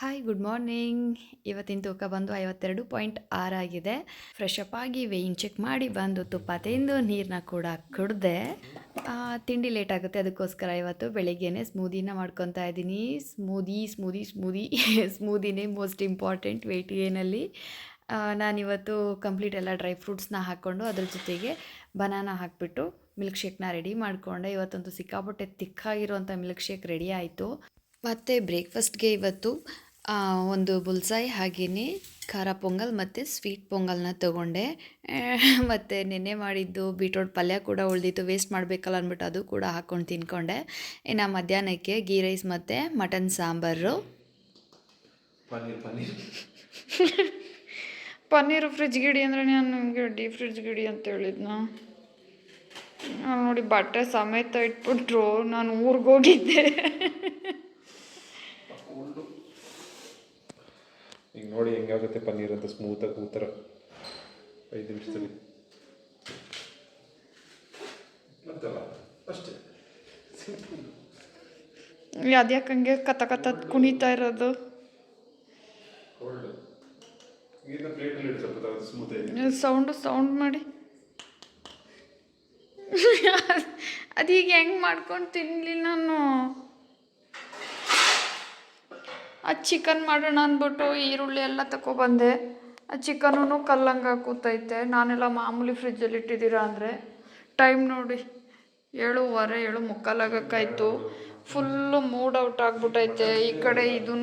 Hi good morning ಇವತ್ತಿನ ತೂಕ ಬಂದು ಐವತ್ತೆರಡು ಪಾಯಿಂಟ್ ಆರಾಗಿದೆ ಫ್ರೆಶ್ ಅಪ್ ಆಗಿ ವೇಯಿಂಗ್ ಚೆಕ್ ಮಾಡಿ ಬಂದು ತುಪ್ಪ ತಿಂದು ನೀರನ್ನ ಕೂಡ ಕುಡ್ದೆ. ತಿಂಡಿ ಲೇಟ್ ಆಗುತ್ತೆ. ಅದಕ್ಕೋಸ್ಕರ ಇವತ್ತು ಬೆಳಿಗ್ಗೆನೆ ಸ್ಮೂದಿನ ಮಾಡ್ಕೊತಾ ಇದ್ದೀನಿ. ಸ್ಮೂದಿ ಸ್ಮೂದಿ ಸ್ಮೂದಿ ಸ್ಮೂದಿನೇ ಮೋಸ್ಟ್ ಇಂಪಾರ್ಟೆಂಟ್ ವೆಯ್ಟ್ ಗೇನಲ್ಲಿ ನಾನಿವತ್ತು ಕಂಪ್ಲೀಟ್ ಎಲ್ಲ ಡ್ರೈ ಫ್ರೂಟ್ಸ್ನ ಹಾಕ್ಕೊಂಡು ಅದ್ರ ಜೊತೆಗೆ ಬನಾನ ಹಾಕಿಬಿಟ್ಟು ಮಿಲ್ಕ್ ಶೇಕ್ನ ರೆಡಿ ಮಾಡಿಕೊಂಡೆ. ಇವತ್ತೊಂದು ಸಿಕ್ಕಾಪಟ್ಟೆ ತಿಕ್ಕಾಗಿರುವಂಥ ಮಿಲ್ಕ್ ಶೇಕ್ ರೆಡಿ ಆಯಿತು. ಮತ್ತು ಬ್ರೇಕ್ಫಾಸ್ಟ್ಗೆ ಇವತ್ತು ಒಂದು ಬುಲ್ಸಾಯಿ ಹಾಗೆಯೇ ಖಾರ ಪೊಂಗಲ್ ಮತ್ತು ಸ್ವೀಟ್ ಪೊಂಗಲ್ನ ತೊಗೊಂಡೆ. ಮತ್ತು ನೆನ್ನೆ ಮಾಡಿದ್ದು ಬೀಟ್ರೋಟ್ ಪಲ್ಯ ಕೂಡ ಉಳಿದಿತ್ತು. ವೇಸ್ಟ್ ಮಾಡಬೇಕಲ್ಲ ಅಂದ್ಬಿಟ್ಟು ಅದು ಕೂಡ ಹಾಕ್ಕೊಂಡು ತಿನ್ಕೊಂಡೆ. ಇನ್ನು ಮಧ್ಯಾಹ್ನಕ್ಕೆ ಗೀ ರೈಸ್ ಮತ್ತು ಮಟನ್ ಸಾಂಬಾರು. ಪನ್ನೀರ್ ಪನ್ನೀರ್. ಪನ್ನೀರು ಫ್ರಿಜ್ ಗಿಡಿ ಅಂದರೆ ನಾನು ನಿಮಗೆ ಡೀಪ್ ಫ್ರಿಜ್ ಗಿಡಿ ಅಂತ ಹೇಳಿದ್ನ? ನೋಡಿ ಬಟ್ಟೆ ಸಮೇತ ಇಟ್ಬಿಟ್ರು. ನಾನು ಊರಿಗೆ ಹೋಗಿದ್ದೆ. ಈಗ ಹೆಂಗೆ ಆಗುತ್ತೆ ಪನ್ನೀರ್ ಅಂತ ಸ್ಮೂತಾಗಿ ಕೂತರ. ಐದು ನಿಮಿಷದಲ್ಲಿ ಅದ್ಯಾಕೆ ಹಂಗೆ ಕತ್ತ ಕತ ಕುಣಿತಾ ಇರೋದು? ಸೌಂಡು ಸೌಂಡ್ ಮಾಡಿ. ಅದೀಗ ಹೆಂಗೆ ಮಾಡ್ಕೊಂಡು ತಿನ್ನಲಿ ನಾನು? ಆ ಚಿಕನ್ ಮಾಡೋಣ ಅಂದ್ಬಿಟ್ಟು ಈರುಳ್ಳಿ ಎಲ್ಲ ತಗೊಬಂದೆ ಆ ಚಿಕನೂ ಕಲ್ಲಂಗೆ ಕೂತೈತೆ. ನಾನೆಲ್ಲ ಮಾಮೂಲಿ ಫ್ರಿಜ್ಜಲ್ಲಿ ಇಟ್ಟಿದ್ದೀರಾ ಅಂದರೆ ಟೈಮ್ ನೋಡಿ ಏಳುವರೆ ಏಳು ಮುಕ್ಕಾಲಾಗಕ್ಕಾಯ್ತು ಫುಲ್ಲು ಮೂಡ್ ಔಟ್ ಆಗಿಬಿಟ್ಟೈತೆ ಈ ಕಡೆ ಇದೂ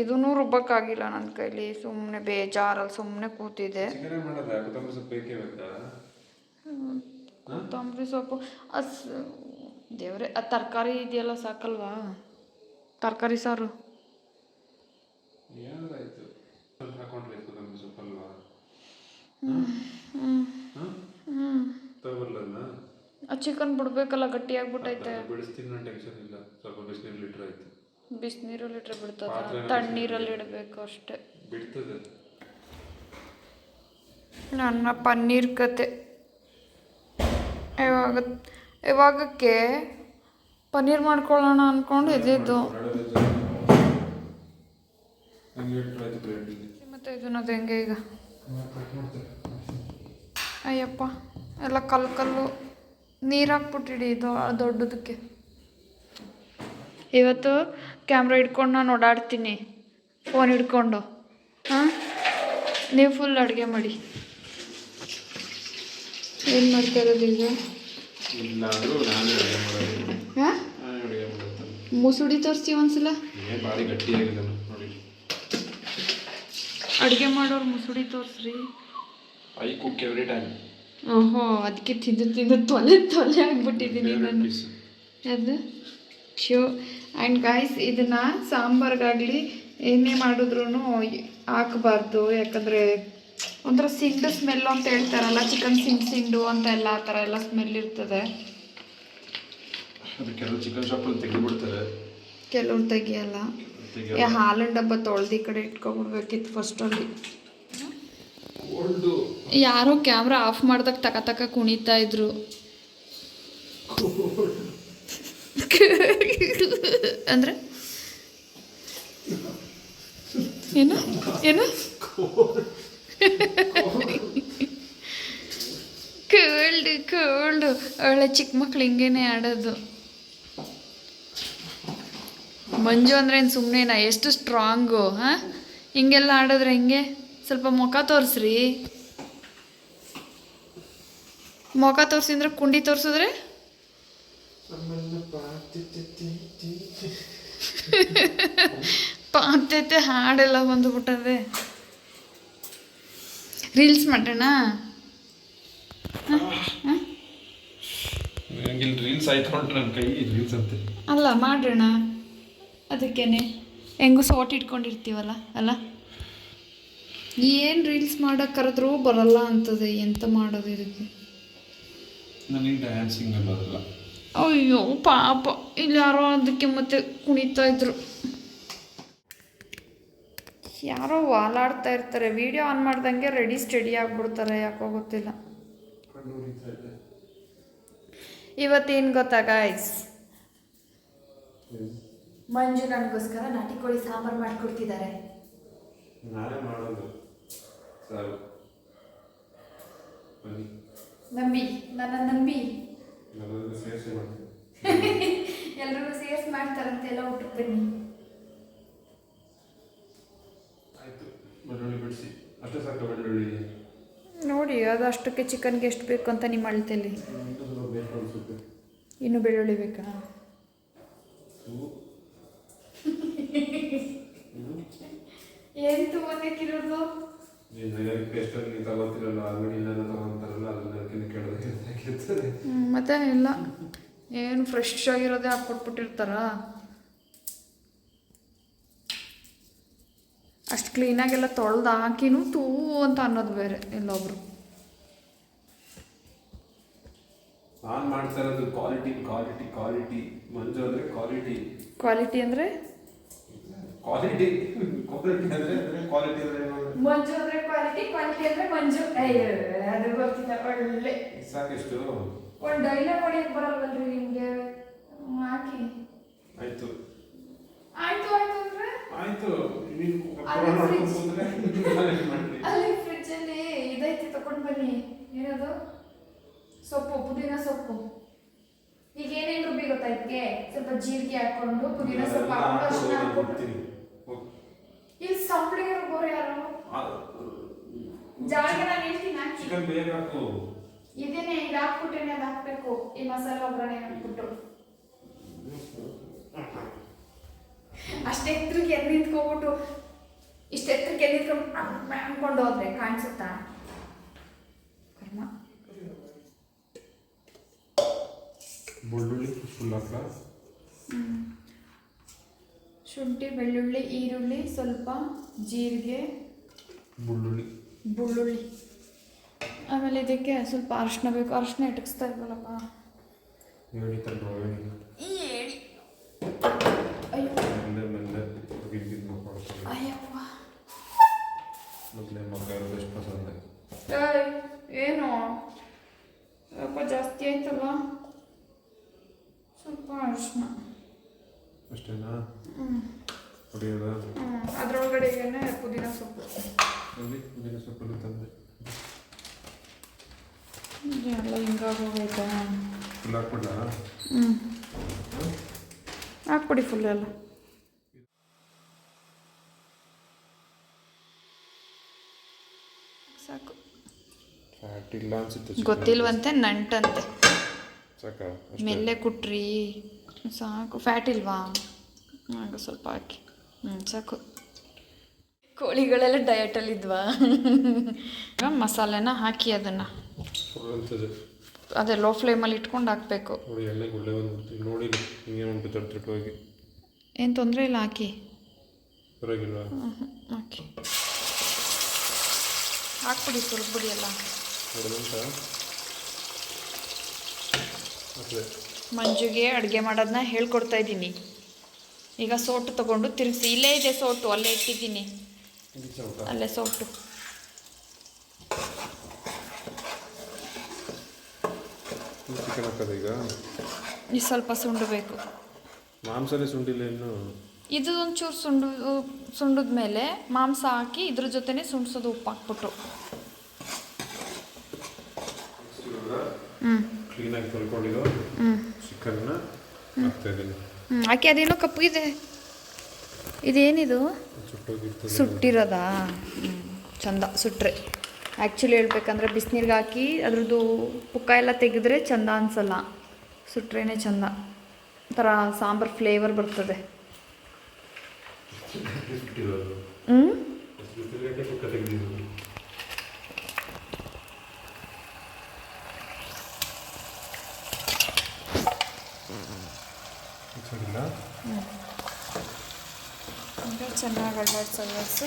ಇದೂ ರುಬ್ಬಕ್ಕಾಗಿಲ್ಲ ನನ್ನ ಕೈಲಿ. ಸುಮ್ಮನೆ ಬೇಜಾರಲ್ಲಿ ಸುಮ್ಮನೆ ಕೂತಿದೆ ಕೊತ್ತಂಬರಿ ಸೊಪ್ಪು. ಅಸ್ ದೇವ್ರೆ ಆ ತರಕಾರಿ ಇದೆಯಲ್ಲ ಸಾಕಲ್ವಾ? ತರಕಾರಿ ಸಾರು. ಚಿಕನ್ ಬಿಡ್ಬೇಕಲ್ಲ ಇಲ್ಲ. ಸ್ವಲ್ಪ ಬಿಸಿನೀರು ಲೀಟ್ರ್ ಬಿಡ್ತದ? ತಣ್ಣೀರಲ್ಲಿ ಇಡಬೇಕು ಅಷ್ಟೇ. ನನ್ನ ಪನ್ನೀರ್ ಕತೆ. ಇವಾಗ ಇವಾಗಕ್ಕೆ ಪನ್ನೀರ್ ಮಾಡ್ಕೊಳ್ಳೋಣ ಅಂದ್ಕೊಂಡು ಇದ್ದಿದ್ದು. ಮತ್ತೆ ಇದನ್ನದು ಹೆಂಗೆ ಈಗ? ಅಯ್ಯಪ್ಪ ಎಲ್ಲ ಕಲ್ಲು ಕಲ್ಲು ನೀರು ಹಾಕ್ಬಿಟ್ಟಿಡಿ ಇದು ದೊಡ್ಡದಕ್ಕೆ. ಇವತ್ತು ಕ್ಯಾಮ್ರಾ ಹಿಡ್ಕೊಂಡು ನಾನು ಓಡಾಡ್ತೀನಿ. ಫೋನ್ ಹಿಡ್ಕೊಂಡು. ಹಾಂ? ನೀವು ಫುಲ್ ಅಡುಗೆ ಮಾಡಿ. ಏನು ಮಾಡ್ತಾ ಇರೋದು ಈಗ? ಇಲ್ಲಾಂದ್ರೂ ನಾನೇ ಅಡುಗೆ ಮಾಡೋದು. ಹಾಂ? ನಾನು ಅಡುಗೆ ಮಾಡೋದು. ಮುಸುಡಿ ತೋರಿಸಿ ಒಂದ್ಸಲ? ಏ ಭಾರಿ ಗಟ್ಟಿಯಾಗಿದೆ ನೋಡಿ. ಅಡುಗೆ ಮಾಡೋರು ಮುಸುಡಿ ತೋರಿಸ್ರಿ. ಐ ಕುಕ್ ಎವ್ರಿ ಟೈಮ್ ಓಹೋ ಅದಕ್ಕೆ ತಿಂದು ತಿಂದು ತೊಲೆ ತೊಲೆ ಆಗ್ಬಿಟ್ಟಿದ್ದೀನಿ ನಾನು. ಅದು? ಶೋ ಆ್ಯಂಡ್ ಗಾಯ್ಸ್ ಇದನ್ನು ಸಾಂಬಾರ್ಗಾಗಲಿ ಏನೇ ಮಾಡಿದ್ರು ಹಾಕಬಾರ್ದು ಯಾಕಂದರೆ ಒಂಥರ ಸಿಂಡು ಸ್ಮೆಲ್ಲು ಅಂತ ಹೇಳ್ತಾರಲ್ಲ ಚಿಕನ್ ಸಿಂಡ್ ಸಿಂಡು ಅಂತ ಎಲ್ಲ ಆ ಥರ ಎಲ್ಲ ಸ್ಮೆಲ್ ಇರ್ತದೆ. ಕೆಲವು ಚಿಕನ್ ಶಾಪಲ್ಲಿ ಕೆಲವ್ರು ತೆಗಿಯಲ್ಲ. ಏ ಹಾಲಿನ ಡಬ್ಬ ತೊಳ್ದು ಈ ಕಡೆ ಇಟ್ಕೊಬಿಡ್ಬೇಕಿತ್ತು ಫಸ್ಟಲ್ಲಿ ಯಾರೋ ಕ್ಯಾಮ್ರಾ ಆಫ್ ಮಾಡ್ದಾಗ ತಕ ತಕ ಕುಣಿತಾ ಇದ್ರು. ಅಂದ್ರೆ? ಏನು? ಏನು? ಕೋಲ್ಡ್ ಕೋಲ್ಡ್ ಅವಳ ಚಿಕ್ಕ ಮಕ್ಳು ಹಿಂಗೇನೆ ಆಡೋದು. ಮಂಜು ಅಂದ್ರೆ ಏನು ಸುಮ್ಮನೆನಾ ಎಷ್ಟು ಸ್ಟ್ರಾಂಗು ಹಾಂ? ಹಿಂಗೆಲ್ಲ ಆಡಿದ್ರೆ ಹಿಂಗೆ? ಸ್ವಲ್ಪ ಮುಖ ತೋರಿಸ್ರಿ. ಮುಖ ತೋರಿಸಿದ್ರೆ ಕುಂಡಿ ತೋರಿಸಿದ್ರೆ? ಪಾತ್ಯತೆ ಹಾಡೆಲ್ಲ ಬಂದುಬಿಟ್ಟದೆ. ರೀಲ್ಸ್ ಮಾಡೋಣ ರೀಲ್ಸ್ ಆಯ್ತು ನನ್ನ ಕೈ ರೀಲ್ಸ್ ಅಂತೆ. ಅಲ್ಲ ಮಾಡೋಣ ಅದಕ್ಕೇನೆ. ಹೆಂಗೂ ಸೋಟ್ ಇಟ್ಕೊಂಡಿರ್ತೀವಲ್ಲ ಅಲ್ಲ? ಏನು ರೀಲ್ಸ್ ಮಾಡೋಕೆ ಕರೆದ್ರೂ ಬರಲ್ಲ ಅಂತದೆ ಎಂತ ಮಾಡೋದು ಇದಕ್ಕೆ? ನನಗೆ ಡ್ಯಾನ್ಸಿಂಗ್ ಬರಲ್ಲ ಅಯ್ಯೋ ಪಾಪ. ಇಲ್ಲಿ ಯಾರೋ ಅದಕ್ಕೆ ಮತ್ತೆ ಕುಣಿತಾ ಇದ್ರು. ಯಾರೋ ವಾಲಾಡ್ತಾ ಇರ್ತಾರೆ. ವಿಡಿಯೋ ಆನ್ ಮಾಡ್ದಂಗೆ ರೆಡಿ ಸ್ಟಡಿ ಆಗ್ಬಿಡ್ತಾರೆ. ಯಾಕೋ ಗೊತ್ತಿಲ್ಲ. ಇವತ್ತೇನು ಗೊತ್ತಾ ಗಾಯ್ಸ್ ಮಂಜು ನನಗೋಸ್ಕರ ನಾಟಿ ಕೋಳಿ ಸಾಂಬಾರು ಮಾಡಿಕೊಡ್ತಿದ್ದಾರೆ. ನಂಬಿ ನನ್ನ ನಂಬಿ. ಎಲ್ರಿಗೂ ಸೇರ್ಸ್ ಮಾಡ್ತಾರಂತೆ ಎಲ್ಲ ಊಟಕ್ಕೆ ಬನ್ನಿ ಆಯಿತು ಬೆಳ್ಳುಳ್ಳಿ ಬಿಡಿಸಿ. ಅಷ್ಟೇ ಸಾಕು ಬೆಳ್ಳುಳ್ಳಿ ನೋಡಿ ಅದು ಅಷ್ಟಕ್ಕೆ ಚಿಕನ್ಗೆ ಎಷ್ಟು ಬೇಕು ಅಂತ ನಿಮ್ಮ ಅಳತೆಯಲ್ಲಿ. ಇನ್ನೂ ಸ್ವಲ್ಪ ಬೇಕು ಅನಿಸುತ್ತೆ. ಇನ್ನು ಬೆಳ್ಳುಳ್ಳಿ ಬೇಕಾ? ತಗೋತಿರಲ್ಲ ಅಂಗಡಿಯಿಂದ ತಗೊಂತಾರಲ್ಲ ಅದನ್ನ ಮತ್ತೆ ಇಲ್ಲ. ಏನು ಫ್ರೆಶ್ ಆಗಿರೋದೇ ಹಾಕ್ಕೊಟ್ಬಿಟ್ಟಿರ್ತಾರ? ಅಷ್ಟು ಕ್ಲೀನಾಗೆಲ್ಲ ತೊಳೆದು ಹಾಕಿನೂ ತೂ ಅಂತ ಅನ್ನೋದು ಬೇರೆ ಇಲ್ಲೊಬ್ರು ಆನ್ ಮಾಡ್ತಾ ಇರೋದು ಕ್ವಾಲಿಟಿ ಕ್ವಾಲಿಟಿ ಕ್ವಾಲಿಟಿ ಮಂಜು ಅಂದರೆ ಕ್ವಾಲಿಟಿ ಕ್ವಾಲಿಟಿ ಅಂದರೆ? ಕ್ವಾಲಿಟಿ ಕ್ವಾಲಿಟಿ ಅಂದರೆ ಕ್ವಾಲಿಟಿ ಅಂದರೆ ಮಂಜು ಅಂದರೆ ಕ್ವಾಲಿಟಿ ಕ್ವಾಲಿಟಿ ಅಂದರೆ ಮಂಜು. ಅದು ಗೊತ್ತಿಲ್ಲ ಒಳ್ಳೆ. ಸಾಕೆಷ್ಟು. ಒಂದು ಡೈಲಾಗ್ ಹೊಡಿಯಕ್ಕೆ ಬರಲ್ವಲ್ರಿ ನಿಮಗೆ? ಹಾಕಿ. ಆಯಿತು. ಆಯ್ತು ಆಯ್ತು ಅಂದರೆ? ಆಯಿತು. ಅಲ್ಲಿ ಮಾಡ್ಲಿ? ಅಲ್ಲಿ ಇದೈತಿ ತಕೊಂಡ್ ಬನ್ನಿ. ಏನದು? ಸೊಪ್ಪು ಪುದೀನ ಸೊಪ್ಪು. ಈಗ ಏನೇನು ರುಬ್ಬಿ ಗೊತ್ತಾ ಇದಕ್ಕೆ? ಸ್ವಲ್ಪ ಜೀರಿಗೆ ಹಾಕೊಂಡು ಪುದೀನ ಸೊಪ್ಪು ಹಾಕೊಂಡು ಅರ್ಶಿನ. ಹೋಗ್. ಇಲ್ಲಿ ಸಂಪಳಿಗೆ ರುಬ್ಬೋರು ಯಾರು? ಜಾಳಿಗೆ ನಾನು ಹೇಳ್ತೀನಿ ಹಾಕು. ಇದೇನೆ ಇದು ಹಾಕ್ಬಿಟ್ಟೇನೆ ಅದು ಹಾಕ್ಬೇಕು. ಈ ಮಸಾಲೆ ಒಗ್ಗರಣೆ ಹಾಕ್ಬಿಟ್ಟು. ಅಷ್ಟು ಎತ್ತರಕ್ಕೆ ಎದ್ದು ನಿಂತ್ಕೊಬಿಟ್ಟು ಇಷ್ಟು ಎತ್ತರಕ್ಕೆ ಎದ್ದು ನಿಂತ್ಕೊಂಡು ಅನ್ಕೊಂಡು ಹೋದ್ರೆ ಕಾಣಿಸುತ್ತಾ? ಕರ್ಮ. ಬೆಳ್ಳುಳ್ಳಿ ಶುಂಠಿ ಬೆಳ್ಳುಳ್ಳಿ ಈರುಳ್ಳಿ ಸ್ವಲ್ಪ ಜೀರಿಗೆ ಬುಳ್ಳುಳ್ಳಿ. ಬುಳ್ಳುಳ್ಳಿ. ಆಮೇಲೆ ಇದಕ್ಕೆ ಸ್ವಲ್ಪ ಅರಿಶಿನ ಬೇಕು. ಅರಿಶಿನ ಇಟ್ಕಿಸ್ತಾ ಇಲ್ವಲ್ಲಪ್ಪ ಈ ಹೇಳಿ ಅಯ್ಯೋ ಮೆಲ್ಲೆ ಮೆಲ್ಲೆ ಗಿಡ್ಗಿದ್ ಮಾಡ್ಕೊಳ್ತಾರೆ ಅಯ್ಯವ್ವ ಮೊದಲೇ ಇರೋದು ಎಷ್ಟು ಪಸಂದ ಏಯ್, ಏನು ಸ್ವಲ್ಪ ಜಾಸ್ತಿ ಆಯ್ತಲ್ಲ ಸ್ವಲ್ಪ ಅರಿಶಿನ ಅಷ್ಟೇನಾ ಹ್ಞೂ ಅದ್ರೊಳಗಡೆಗೇನೆ ಪುದೀನ ಸೊಪ್ಪು ಅಲ್ಲಿ ಪುದೀನ ಸೊಪ್ಪು ತಂದೆ ಎಲ್ಲ ಹಿಂಗಾಗೋಗೈತಾ ಫುಲ್ ಹಾಕ್ಬಿಡ್ಲಾ ಹ್ಞೂ ಹಾಕ್ಬಿಡಿ ಫುಲ್ ಎಲ್ಲ ಸಾಕು ಫ್ಯಾಟ್ ಇಲ್ಲ ಅನ್ಸುತ್ತೆ ಗೊತ್ತಿಲ್ವಂತೆ ನಂಟಂತೆ. ಸಾಕಾ? ಮೆಲ್ಲೆ ಕುಟ್ರಿ ಸಾಕು. ಫ್ಯಾಟ್ ಇಲ್ವಾ? ಹಾಗೆ ಸ್ವಲ್ಪ ಹಾಕಿ. ಹ್ಞೂ ಸಾಕು. ಕೋಳಿಗಳೆಲ್ಲ ಡಯಟಲ್ಲಿದ್ವಾ ಮಸಾಲೆನ ಹಾಕಿ ಅದನ್ನು. ಅದೇ ಲೋ ಫ್ಲೇಮಲ್ಲಿ ಇಟ್ಕೊಂಡು ಹಾಕಬೇಕು. ನೋಡಿ ಏನು ತೊಂದರೆ ಇಲ್ಲ ಹಾಕಿ. ಹಾಕಿ. ಹಾಕ್ಬಿಡಿ ಸುರಿದ್ಬಿಡಿ ಎಲ್ಲ. ಎರಡು ನಿಮಿಷ ಅಷ್ಟೇ ಮಂಜುಗೆ ಅಡುಗೆ ಮಾಡೋದನ್ನ ಹೇಳ್ಕೊಡ್ತಾ ಇದ್ದೀನಿ. ಈಗ ಸೋಟು ತಗೊಂಡು ತಿರುಗಿಸಿ. ಇಲ್ಲೇ ಇದೆ ಸೋಟು ಅಲ್ಲೇ ಇಟ್ಟಿದ್ದೀನಿ. ಅಲ್ಲೇ ಸೋಟು. ಚಿಕನ್ ಹಾಕೋದು ಈಗ? ಸ್ವಲ್ಪ ಸುಂಡು ಬೇಕು. ಮಾಂಸನೇ ಸುಂಡಿಲ್ಲ ಇನ್ನು? ಇದು ಒಂಚೂರು ಸುಂಡು ಸುಂಡದ ಮೇಲೆ ಮಾಂಸ ಹಾಕಿ ಇದ್ರ ಜೊತೆನೇ ಸುಂಡ್ಸೋದು ಉಪ್ಪು ಹಾಕ್ಬಿಟ್ಟು ಹ್ಞೂ ಕ್ಲೀನಾಗಿ ತೊಳ್ಕೊಂಡಿದ್ದು ಹ್ಞೂ ಚಿಕನ್ನ ಹಾಕ್ತಾ ಇದ್ದೀನಿ ಹ್ಞೂ ಆಕೆ ಅದೇನೋ ಕಪ್ಪಗಿದೆ ಇದೇನಿದು? ಸುಟ್ಟೋಗಿರ್ತದೆ. ಸುಟ್ಟಿರೋದಾ? ಹ್ಞೂ ಚಂದ ಸುಟ್ಟರೆ ಆ್ಯಕ್ಚುಲಿ ಹೇಳ್ಬೇಕಂದ್ರೆ ಬಿಸಿನೀರಿಗೆ ಹಾಕಿ ಅದ್ರದ್ದು ಪುಕ್ಕ ಎಲ್ಲ ತೆಗೆದ್ರೆ ಚಂದ ಅನ್ಸಲ್ಲ. ಸುಟ್ರೇನೆ ಚಂದ. ಒಂಥರ ಸಾಂಬಾರು ಫ್ಲೇವರ್ ಬರ್ತದೆ. ಹ್ಞೂ ಎಷ್ಟು ಗಂಟೆ ಪುಕ್ಕ ತೆಗೆದಿದ್ದು ಸರಿಲ್ಲ ಈಗ ಚೆನ್ನಾಗಿ ಅಳ್ಳಾಡ್ಸು ಅಳ್ಳಾಡ್ಸು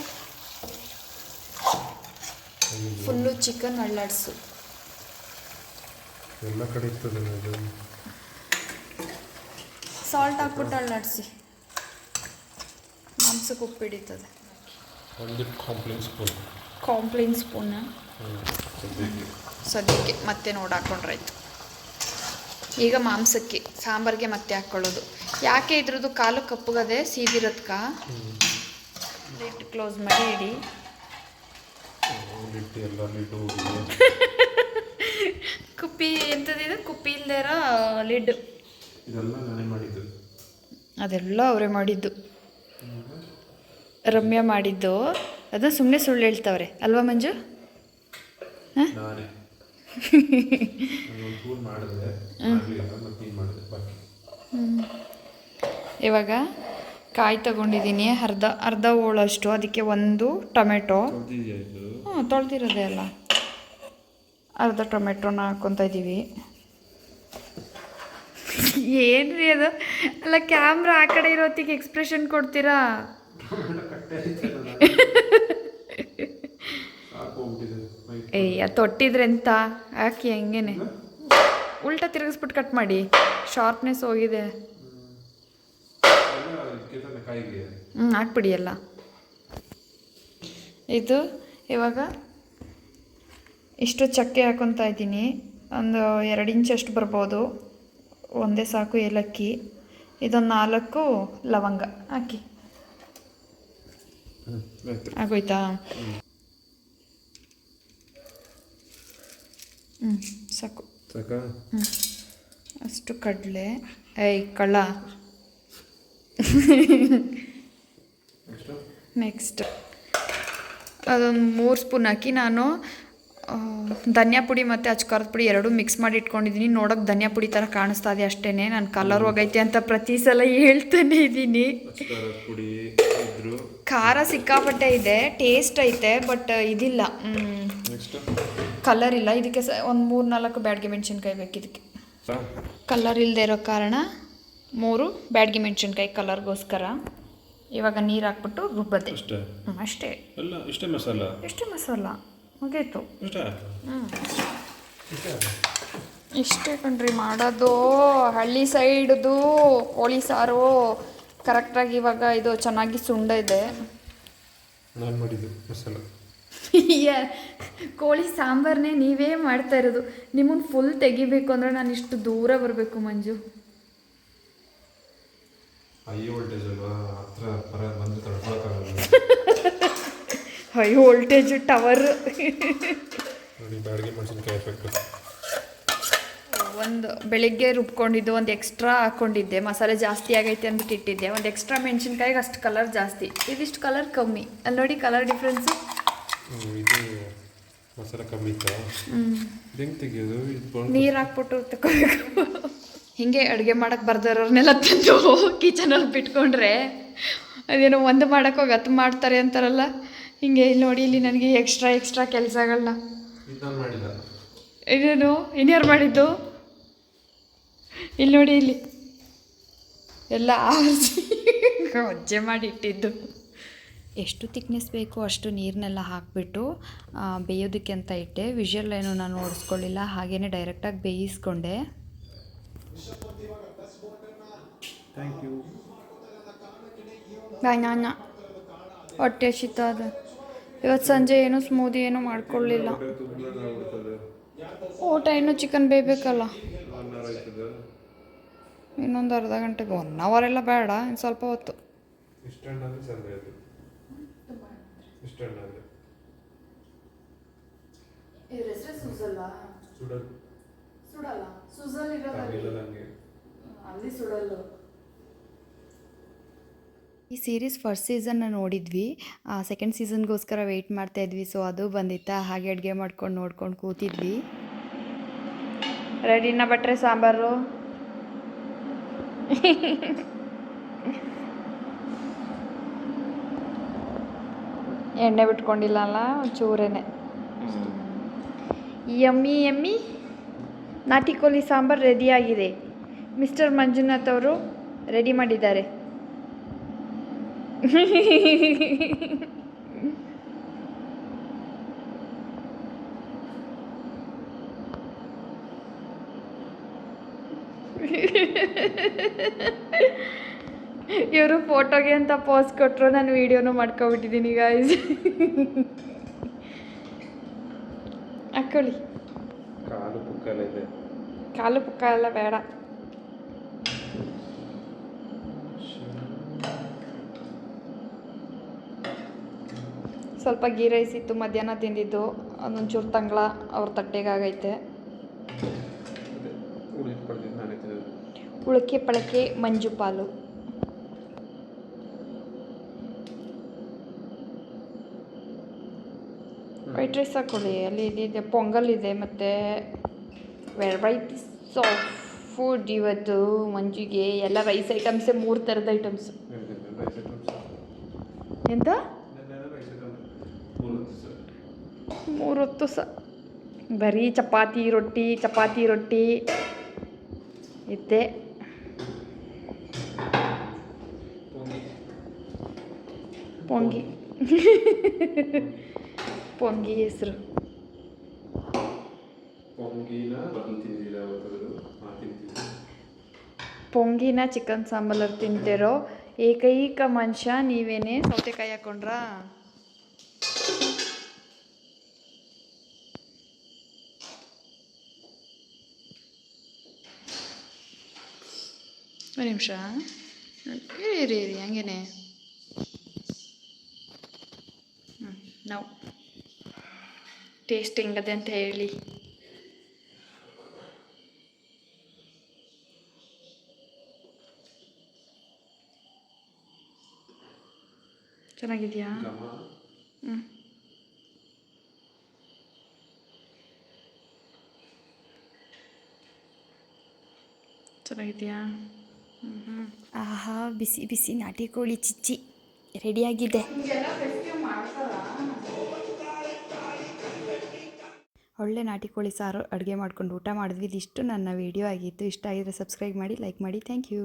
ಫುಲ್ಲು ಚಿಕನ್ ಅಳ್ಳಾಡ್ಸು ಎಲ್ಲ ಕಡೆ ಇರ್ತದೆ ಸಾಲ್ಟ್ ಹಾಕ್ಬಿಟ್ಟು ಅಳ್ಳಾಡಿಸಿ ಮಾಂಸಕ್ಕೆ ಉಪ್ಪು ಹಿಡಿತದೆ. ಒಂದು ಕಾಂಪ್ಲೇನ್ ಸ್ಪೂನ್. ಕಾಂಪ್ಲೇನ್ ಸ್ಪೂನ? ಸದ್ಯಕ್ಕೆ ಮತ್ತೆ ನೋಡಿ ಹಾಕೊಂಡ್ರಾಯ್ತು ಈಗ ಮಾಂಸಕ್ಕೆ ಸಾಂಬಾರಿಗೆ ಮತ್ತೆ ಹಾಕ್ಕೊಳ್ಳೋದು ಯಾಕೆ ಇದ್ರದ್ದು ಕಾಲು ಕಪ್ಪುಗದೆ ಸೀದಿರೋದ್ಕ? ಲಿಟ್ ಕ್ಲೋಸ್ ಮಾಡಿ ಇಡಿ. ಲಿಟ್ ಎಲ್ಲ ಲಿಡ್ ಕುಪ್ಪಿ ಎಂಥದ್ದಿದೆ ಕುಪ್ಪಿ ಇಲ್ಲದೆ ಇರೋ ಲಿಡ್ ಇದೆಲ್ಲ ನಾನೇ ಮಾಡಿದ್ದು. ಅದೆಲ್ಲ ಅವರೇ ಮಾಡಿದ್ದು. ರಮ್ಯಾ ಮಾಡಿದ್ದು. ಅದು ಸುಮ್ಮನೆ ಸುಳ್ಳು ಹೇಳ್ತಾವ್ರೆ. ಅಲ್ವಾ ಮಂಜು? ಇವಾಗ? ಕಾಯಿ ತಗೊಂಡಿದ್ದೀನಿ ಅರ್ಧ ಅರ್ಧ ಹೋಳಷ್ಟು ಅದಕ್ಕೆ ಒಂದು ಟೊಮೆಟೊ. ಹ್ಞೂ ತೊಳೆದಿರೋದೇ ಅಲ್ಲ. ಅರ್ಧ ಟೊಮೆಟೊನ ಹಾಕ್ಕೊತಾ ಇದ್ದೀವಿ ಏನ್ರಿ ಅದು? ಅಲ್ಲ ಕ್ಯಾಮ್ರಾ ಆ ಕಡೆ ಇರೋತ್ತಿಗೆ ಎಕ್ಸ್ಪ್ರೆಷನ್ ಕೊಡ್ತೀರಾ? ಏಯ್ಯ ಹೋಗ್ಬಿಟ್ಟಿದೆ ಮೈ ಏಯ್ ಅದು ತೊಟ್ಟಿದ್ರೆ ಎಂತ? ಹಾಕಿ ಹಂಗೇನೆ? ಉಲ್ಟಾ ತಿರುಗಿಸ್ಬಿಟ್ಟು ಕಟ್ ಮಾಡಿ. ಶಾರ್ಪ್ನೆಸ್ ಹೋಗಿದೆ ಎಲ್ಲ ಇದಕ್ಕೆ ತಾನೆ ಕಾಯಿಗೆ ಹ್ಞೂ ಹಾಕ್ಬಿಡಿ ಎಲ್ಲ. ಇದು ಇವಾಗ ಇಷ್ಟು ಚಕ್ಕೆ ಹಾಕೊತಾ ಇದ್ದೀನಿ. ಒಂದು ಎರಡು ಇಂಚಷ್ಟು ಬರ್ಬೋದು. ಒಂದೇ ಸಾಕು ಏಲಕ್ಕಿ. ಇದೊಂದು ನಾಲ್ಕು ಲವಂಗ. ಹಾಕಿ. ಆಗೋಯ್ತಾ? ಹ್ಞೂ ಸಾಕು. ಸಾಕಾ? ಹ್ಞೂ ಅಷ್ಟು ಕಡಲೆ. ಏಯ್ ಕಳ್ಳ. ನೆಕ್ಸ್ಟು ಅದೊಂದು ಮೂರು ಸ್ಪೂನ್ ಹಾಕಿ ನಾನು ಧನಿಯಾ ಪುಡಿ ಮತ್ತು ಅಚ್ಕಾರದ ಪುಡಿ ಎರಡೂ ಮಿಕ್ಸ್ ಮಾಡಿ ಇಟ್ಕೊಂಡಿದ್ದೀನಿ ನೋಡೋಕೆ ಧನಿಯಾ ಪುಡಿ ಥರ ಕಾಣಿಸ್ತಾ ಇದೆ ಅಷ್ಟೇ ನಾನು ಕಲರ್ ಹೋಗೈತೆ ಅಂತ ಪ್ರತಿ ಸಲ ಹೇಳ್ತಾನೆ ಇದ್ದೀನಿ ಖಾರ ಸಿಕ್ಕಾಪಟ್ಟೆ ಇದೆ ಟೇಸ್ಟ್ ಐತೆ ಬಟ್ ಇದಿಲ್ಲ. ಕಲರ್ ಇಲ್ಲ. ಇದಕ್ಕೆ ಸ ಒಂದು ಮೂರು ನಾಲ್ಕು ಬ್ಯಾಡ್ಗೆ ಮೆಣಸಿನ್ಕಾಯಿ ಬೇಕು ಇದಕ್ಕೆ ಕಲರ್ ಇಲ್ಲದೆ ಇರೋ ಕಾರಣ ಮೂರು ಬ್ಯಾಡ್ಗೆ ಮೆಣಸಿನ್ಕಾಯಿ ಕಲರ್ಗೋಸ್ಕರ. ಇವಾಗ ನೀರು ಹಾಕ್ಬಿಟ್ಟು ರುಬ್ಬದೆ. ಅಷ್ಟೇ? ಅಷ್ಟೇ. ಅಲ್ಲ ಇಷ್ಟೇ ಮಸಾಲ? ಇಷ್ಟೇ ಮಸಾಲ. ಮುಗೀತು. ಇಷ್ಟೇ ಕಣ್ರಿ ಮಾಡೋದು. ಹಳ್ಳಿ ಸೈಡ್ದು ಕೋಳಿ ಸಾರು ಕರೆಕ್ಟಾಗಿ ಇವಾಗ ಇದು ಚೆನ್ನಾಗಿ ಸುಂಡ ಇದೆ. ನಾನು ಮಾಡಿದ್ದು ಮಸಾಲ. ಕೋಳಿ ಸಾಂಬಾರನ್ನೇ ನೀವೇ ಮಾಡ್ತಾ ಇರೋದು. ನಿಮ್ಮನ್ನು ಫುಲ್ ತೆಗಿಬೇಕು ಅಂದರೆ ನಾನು ಇಷ್ಟು ದೂರ ಬರಬೇಕು ಮಂಜು. ಹೈ ವೋಲ್ಟೇಜ್ ಅಲ್ವಾ? ಹತ್ರ ಬರ ಬಂದು ತಡ್ಕೊಳಕ್ಕಾಗಲ್ಲ. High voltage tower. ನೋಡಿ ಮೆಣಸಿನ್ಕಾಯಿ ಎಫೆಕ್ಟ್ ಒಂದು ಬೆಳಿಗ್ಗೆ ರುಬ್ಕೊಂಡಿದ್ದು ಒಂದು ಎಕ್ಸ್ಟ್ರಾ ಹಾಕ್ಕೊಂಡಿದ್ದೆ ಮಸಾಲೆ ಜಾಸ್ತಿ ಆಗೈತೆ ಅಂದ್ಬಿಟ್ಟು ಇಟ್ಟಿದ್ದೆ. ಒಂದು ಎಕ್ಸ್ಟ್ರಾ ಮೆಣಸಿನ್ಕಾಯಿಗೆ ಅಷ್ಟು ಕಲರ್ ಜಾಸ್ತಿ. ಇದಿಷ್ಟು ಕಲರ್ ಕಮ್ಮಿ. ಅಲ್ಲಿ ನೋಡಿ ಕಲರ್ ಡಿಫ್ರೆನ್ಸು ಇದು ಮಸಾಲೆ ಕಮ್ಮಿ ಇತ್ತು? ನೀರು ಹಾಕ್ಬಿಟ್ಟು ತಗೋಬೇಕು. ಹಿಂಗೆ ಅಡುಗೆ ಮಾಡೋಕ್ಕೆ ಬರ್ದಿರೋರ್ನೆಲ್ಲ ತಂದು ಕಿಚನಲ್ಲಿ ಬಿಟ್ಕೊಂಡ್ರೆ ಅದೇನೋ ಒಂದು ಮಾಡಕ್ಕೆ ಹೋಗಿ ಹತ್ತು ಮಾಡ್ತಾರೆ ಅಂತಾರಲ್ಲ? ಹಿಂಗೆ ಇಲ್ಲಿ ನೋಡಿ ಇಲ್ಲಿ ನನಗೆ ಎಕ್ಸ್ಟ್ರಾ ಎಕ್ಸ್ಟ್ರಾ ಕೆಲಸಗಳನ್ನ ಇದೇನು? ಇನ್ಯಾರು ಮಾಡಿದ್ದು? ಇಲ್ಲಿ ನೋಡಿ ಇಲ್ಲಿ. ಎಲ್ಲ ಆರಿಸಿ. ಒಜ್ಜೆ ಮಾಡಿ ಇಟ್ಟಿದ್ದು. ಎಷ್ಟು ತಿಕ್ನೆಸ್ ಬೇಕು ಅಷ್ಟು ನೀರನ್ನೆಲ್ಲ ಹಾಕಿಬಿಟ್ಟು ಬೇಯೋದಕ್ಕೆ ಅಂತ ಇಟ್ಟೆ. ವಿಷಲ್ ಏನು ನಾನು ಓಡಿಸ್ಕೊಳ್ಳಿಲ್ಲ. ಹಾಗೇ ಡೈರೆಕ್ಟಾಗಿ ಬೇಯಿಸ್ಕೊಂಡೆ. ಥ್ಯಾಂಕ್ ಯು ನಾನು ಹೊಟ್ಟೆ ಶೀತ ಅದ ಇವತ್ತು ಸಂಜೆ ಏನು ಸ್ಮೂದಿ ಏನು ಮಾಡ್ಕೊಳ್ಳಿಲ್ಲ. ಊಟ ಏನು ಚಿಕನ್ ಬೇಯಬೇಕಲ್ಲ? ಇನ್ನೊಂದು ಅರ್ಧ ಗಂಟೆಗೆ ಒನ್ ಅವರ್ ಎಲ್ಲ ಬೇಡ ಇನ್ನು ಸ್ವಲ್ಪ ಹೊತ್ತು. ಇಷ್ಟಣ್ಣಲ್ಲಿ ಚಂದ ಇದು ಇಷ್ಟಣ್ಣಲ್ಲಿ ಸುಡಲ್ ಸುಡಲ್ಲ ಸುಜಲ್ ಅಲ್ಲಿ. ಸುಡಲ್ಲ. ಈ ಸೀರೀಸ್ ಫಸ್ಟ್ ಸೀಸನ್ನ ನೋಡಿದ್ವಿ. ಸೆಕೆಂಡ್ ಸೀಸನ್ಗೋಸ್ಕರ ವೆಯ್ಟ್ ಮಾಡ್ತಾ ಇದ್ವಿ. ಸೊ ಅದು ಬಂದಿತ್ತಾ. ಹಾಗೆ ಅಡುಗೆ ಮಾಡ್ಕೊಂಡು ನೋಡ್ಕೊಂಡು ಕೂತಿದ್ವಿ. ರೆಡಿನ ಬಟ್ರೆ ಸಾಂಬಾರು? ಎಣ್ಣೆ ಬಿಟ್ಕೊಂಡಿಲ್ಲ ಅಲ್ಲ ಚೂರೇನೆ ಯಮ್ಮಿ ಯಮ್ಮಿ ನಾಟಿ ಕೋಳಿ ಸಾಂಬಾರು ರೆಡಿಯಾಗಿದೆ ಮಿಸ್ಟರ್ ಮಂಜುನಾಥ್ ಅವರು ರೆಡಿ ಮಾಡಿದ್ದಾರೆ. ಇವರು ಫೋಟೋಗೆ ಅಂತ ಪೋಸ್ ಕೊಟ್ಟರು ನಾನು ವೀಡಿಯೋನು ಮಾಡ್ಕೊಬಿಟ್ಟಿದ್ದೀನಿ ಗಾಯ್ಸ್ ಹಾಕೊಳ್ಳಿ ಕಾಲು ಪುಕ್ಕಲ ಇದೆ. ಕಾಲು ಪುಕ್ಕ ಎಲ್ಲ ಬೇಡ. ಸ್ವಲ್ಪ ಗೀ ರೈಸ್ ಇತ್ತು ಮಧ್ಯಾಹ್ನ ತಿಂದಿದ್ದು ಅದೊಂಚೂರು ತಂಗ್ಳ ಅವ್ರ ತಟ್ಟೆಗಾಗೈತೆ. ಉಳಕೆ ಪಳಕೆ ಮಂಜು ಪಾಲು. ವೈಟ್ ಹಾಕ್ಕೊಳ್ಳಿ ಅಲ್ಲಿ ಇದಿದೆ ಪೊಂಗಲ್ ಇದೆ ಮತ್ತು ವೆರೈಟೀಸ್ ಆಫ್ ಫುಡ್ ಇವತ್ತು ಮಂಜುಗೆ ಎಲ್ಲ ರೈಸ್ ಐಟಮ್ಸೇ ಮೂರು ಥರದ ಐಟಮ್ಸ್ ಎಂತ? ಮೂರು ಹೊತ್ತು ಸ. ಬರೀ ಚಪಾತಿ ರೊಟ್ಟಿ ಚಪಾತಿ ರೊಟ್ಟಿ ಇದ್ದೆ. ಪೊಂಗಿ. ಪೊಂಗಿ ಹೆಸರು. ಪೊಂಗಿನ ಚಿಕನ್ ಸಾಂಬಾರ್ ತಿಂತಿರೋ ಏಕೈಕ ಮನುಷ್ಯ ನೀವೇನೆ? ಸೌತೆಕಾಯಿ ಹಾಕೊಂಡ್ರಾ? ಒಂದು ನಿಮಿಷ. ಇರಿ ಇರಿ ಇರಿ ಹಂಗೇನೆ. ಹ್ಞೂ ನಾವು ಟೇಸ್ಟ್ ಹೆಂಗದೆ ಅಂತ ಹೇಳಿ. ಚೆನ್ನಾಗಿದೆಯಾ? ಹ್ಞೂ ಚೆನ್ನಾಗಿದೆಯಾ? ಹ್ಞೂ ಆಹಾ ಬಿಸಿ ಬಿಸಿ ನಾಟಿ ಕೋಳಿ ಚಿಚ್ಚಿ. ರೆಡಿಯಾಗಿದೆ. ಒಳ್ಳೆ ನಾಟಿ ಕೋಳಿ ಸಾರು ಅಡುಗೆ ಮಾಡ್ಕೊಂಡು ಊಟ ಮಾಡಿದ್ವಿ. ಇದಿಷ್ಟು ನನ್ನ ವಿಡಿಯೋ ಆಗಿತ್ತು. ಇಷ್ಟ ಆಗಿದ್ರೆ ಸಬ್ಸ್ಕ್ರೈಬ್ ಮಾಡಿ ಲೈಕ್ ಮಾಡಿ. Thank you